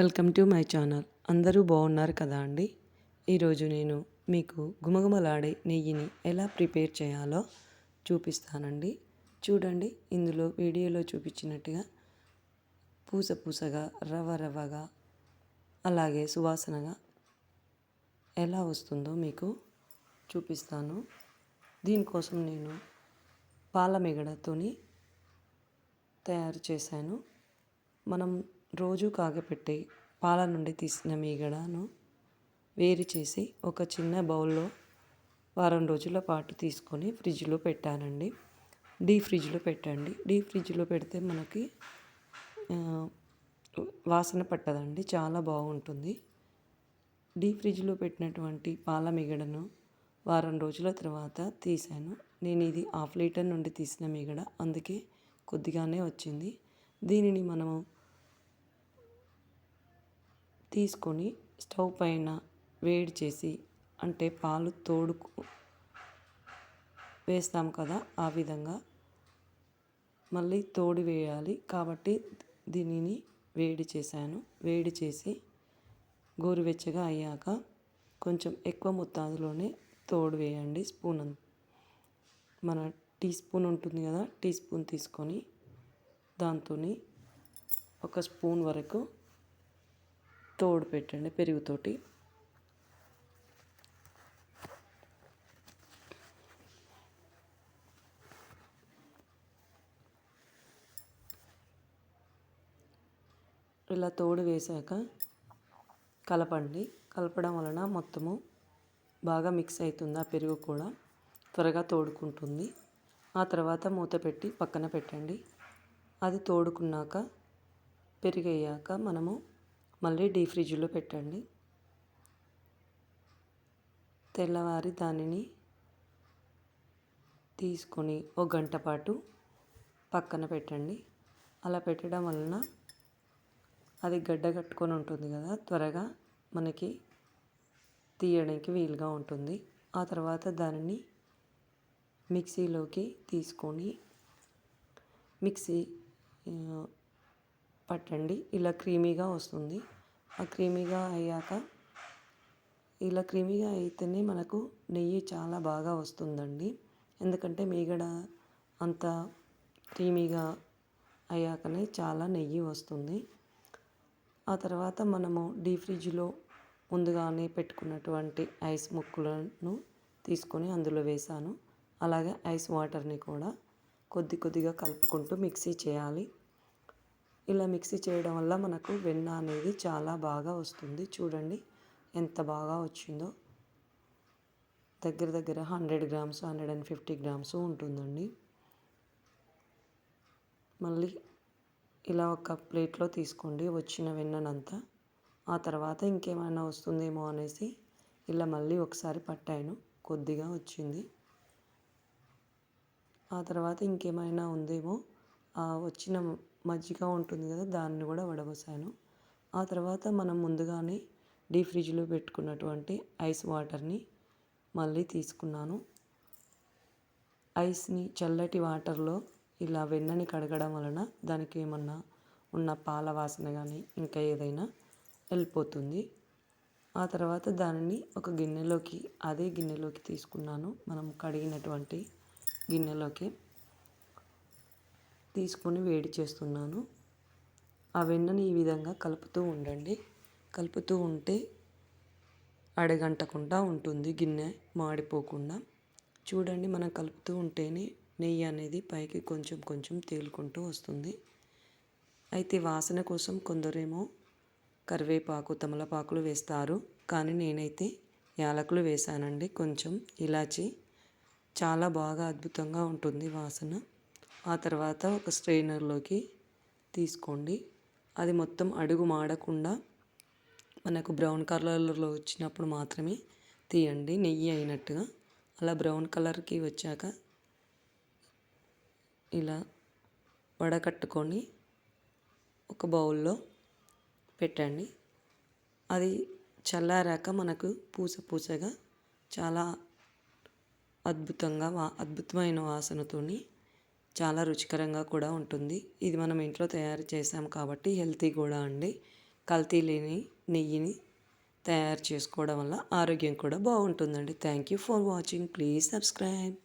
Welcome to my channel. అందరూ బాగున్నారు కదా అండి? ఈరోజు నేను మీకు గుమగుమలాడే నెయ్యిని ఎలా ప్రిపేర్ చేయాలో చూపిస్తానండి. చూడండి ఇందులో వీడియోలో చూపించినట్టుగా పూస పూసగా రవ రవ్వగా అలాగే సువాసనగా ఎలా వస్తుందో మీకు చూపిస్తాను. దీనికోసం నేను పాల మిగడతోని తయారు చేశాను. మనం రోజు కాగపెట్టే పాల నుండి తీసిన మీగడను వేరు చేసి ఒక చిన్న బౌల్లో వారం రోజుల పాటు తీసుకొని ఫ్రిడ్జ్లో పెట్టానండి. డీ ఫ్రిడ్జ్లో పెట్టండి. డీ ఫ్రిడ్జ్లో పెడితే మనకి వాసన పట్టదండి. చాలా బాగుంటుంది. డీ ఫ్రిడ్జ్లో పెట్టినటువంటి పాల మిగడను వారం రోజుల తర్వాత తీసాను. నేను ఇది హాఫ్ లీటర్ నుండి తీసిన మిగడ అందుకే కొద్దిగానే వచ్చింది. దీనిని మనము తీసుకొని స్టవ్ పైన వేడి చేసి అంటే పాలు తోడుకు వేస్తాం కదా ఆ విధంగా. మళ్ళీ తోడు వేయాలి. కాబట్టి దీనిని వేడి చేశాను. వేడి చేసి గోరువెచ్చగా అయ్యాక కొంచెం ఎక్కువ మొత్తాదులోనే తోడు వేయండి. స్పూన్ మన టీ స్పూన్ ఉంటుంది కదా టీ స్పూన్ తీసుకొని దాంతో ఒక స్పూన్ వరకు తోడు పెట్టండి పెరుగుతోటి. ఇలా తోడు వేశాక కలపండి. కలపడం వలన మొత్తము బాగా మిక్స్ అవుతుంది. ఆ పెరుగు కూడా త్వరగా తోడుకుంటుంది. ఆ తర్వాత మూత పెట్టి పక్కన పెట్టండి. అది తోడుకున్నాక పెరిగయ్యాక మనము మళ్ళీ డీ ఫ్రిడ్జ్లో పెట్టండి. తెల్లవారి దానిని తీసుకొని ఒక గంట పాటు పక్కన పెట్టండి. అలా పెట్టడం వలన అది గడ్డ కట్టుకొని ఉంటుంది కదా త్వరగా మనకి తీయడానికి వీలుగా ఉంటుంది. ఆ తర్వాత దానిని మిక్సీలోకి తీసుకొని మిక్సీ పట్టండి. ఇలా క్రీమీగా వస్తుంది. ఆ క్రీమీగా అయ్యాక ఇలా క్రీమీగా అయితేనే మనకు నెయ్యి చాలా బాగా వస్తుందండి. ఎందుకంటే మీగడ అంత క్రీమీగా అయ్యాకనే చాలా నెయ్యి వస్తుంది. ఆ తర్వాత మనము డీ ఫ్రిడ్జ్లో ముందుగానే పెట్టుకున్నటువంటి ఐస్ ముక్కలను తీసుకొని అందులో వేసాను. అలాగే ఐస్ వాటర్ని కూడా కొద్ది కొద్దిగా కలుపుకుంటూ మిక్సీ చేయాలి. ఇలా మిక్సీ చేయడం వల్ల మనకు వెన్న అనేది చాలా బాగా వస్తుంది. చూడండి ఎంత బాగా వచ్చిందో. దగ్గర దగ్గర hundred grams hundred and fifty grams ఉంటుందండి. మళ్ళీ ఇలా ఒక ప్లేట్లో తీసుకోండి వచ్చిన వెన్ననంతా. ఆ తర్వాత ఇంకేమైనా వస్తుందేమో అనేసి ఇలా మళ్ళీ ఒకసారి పట్టాను. కొద్దిగా వచ్చింది. ఆ తర్వాత ఇంకేమైనా ఉందేమో వచ్చిన మజ్జిగ ఉంటుంది కదా దాన్ని కూడా వడబోసాను. ఆ తర్వాత మనం ముందుగానే డీ ఫ్రిడ్జ్లో పెట్టుకున్నటువంటి ఐస్ వాటర్ని మళ్ళీ తీసుకున్నాను. ఐస్ని చల్లటి వాటర్లో ఇలా వెన్నని కడగడం వలన దానికి ఏమన్నా ఉన్న పాల వాసన కానీ ఇంకా ఏదైనా వెళ్ళిపోతుంది. ఆ తర్వాత దానిని ఒక గిన్నెలోకి అదే గిన్నెలోకి తీసుకున్నాను. మనం కడిగినటువంటి గిన్నెలోకి. తీసుకొని వేడి చేస్తున్నాను. ఆ వెన్నని ఈ విధంగా కలుపుతూ ఉండండి. కలుపుతూ ఉంటే అడగంటకుండా ఉంటుంది గిన్నె మాడిపోకుండా. చూడండి మనం కలుపుతూ ఉంటేనే నెయ్యి అనేది పైకి కొంచెం కొంచెం తేలుకుంటూ వస్తుంది. అయితే వాసన కోసం కొందరేమో కరివేపాకు తమలపాకులు వేస్తారు. కానీ నేనైతే యాలకులు వేసానండి కొంచెం ఇలాచి. చాలా బాగా అద్భుతంగా ఉంటుంది వాసన. ఆ తర్వాత ఒక స్ట్రైనర్లోకి తీసుకోండి. అది మొత్తం అడుగు మాడకుండా మనకు బ్రౌన్ కలర్లో వచ్చినప్పుడు మాత్రమే తీయండి. నెయ్యి అయినట్టుగా. అలా బ్రౌన్ కలర్కి వచ్చాక ఇలా వడకట్టుకొని ఒక బౌల్లో పెట్టండి. అది చల్లారాక మనకు పూస పూసగా చాలా అద్భుతంగా వా అద్భుతమైన వాసనతోని చాలా రుచికరంగా కూడా ఉంటుంది. ఇది మనం ఇంట్లో తయారు చేసాం కాబట్టి హెల్తీ కూడా అండి. కల్తీ లేని నెయ్యిని తయారు చేసుకోవడం వల్ల ఆరోగ్యం కూడా బాగుంటుందండి. Thank you for watching. Please subscribe.